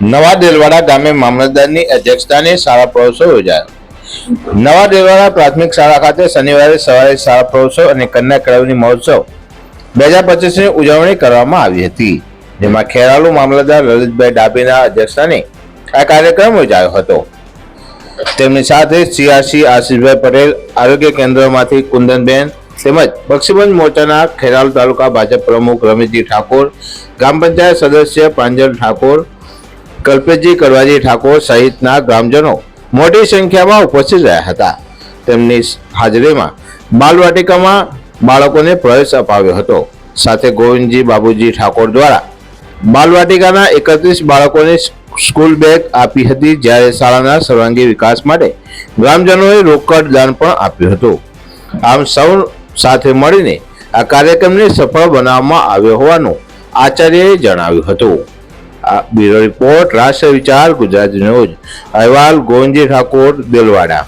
નવા દેલવાડા ગામે મામલતદારની અધ્યક્ષતાને શાળા પ્રવેશો યોજાયો. નવા દેલવાડા પ્રાથમિક શાળા ખાતે શનિવારે સવારે શાળા પ્રવેશો અને કન્યા કેળવણી મહોત્સવ બે હજાર પચીસની ઉજવણી કરવામાં આવી હતી, જેમાં ખેરાલુ મામલતદાર લલિતભાઈ ડાભીના અધ્યક્ષતાને આ કાર્યક્રમ યોજાયો હતો. તેમની સાથે સીઆરસી આશીષભાઈ પટેલ, આરોગ્ય કેન્દ્રમાંથી કુંદનબેન તેમજ બક્ષીબંધ મોરચાના ખેરાલુ તાલુકા ભાજપ પ્રમુખ રમેશજી ઠાકોર, ગ્રામ પંચાયત સદસ્ય પ્રાંજલ ઠાકોર કલ્પેશજી કરવાજી ઠાકોર સહિતના ગ્રામજનો મોટી સંખ્યામાં ઉપસ્થિત રહ્યા હતા. તેમની હાજરીમાં બાલવાટિકામાં બાળકોને પ્રવેશ અપાવ્યો હતો. સાથે ગોવિંદજી બાબુજી ઠાકોર દ્વારા બાલવાટિકાના એકત્રીસ બાળકોને સ્કૂલ બેગ આપી હતી, જ્યારે શાળાના સર્વાંગી વિકાસ માટે ગ્રામજનોએ રોકડ દાન પણ આપ્યું હતું. આમ સૌ સાથે મળીને આ કાર્યક્રમને સફળ બનાવવામાં આવ્યો હોવાનું આચાર્યએ જણાવ્યું હતું. બ્યુરો રિપોર્ટ રાષ્ટ્ર વિચાર ગુજરાત ન્યૂઝ. અહેવાલ ગોવિંદજી ઠાકોર દેલવાડા.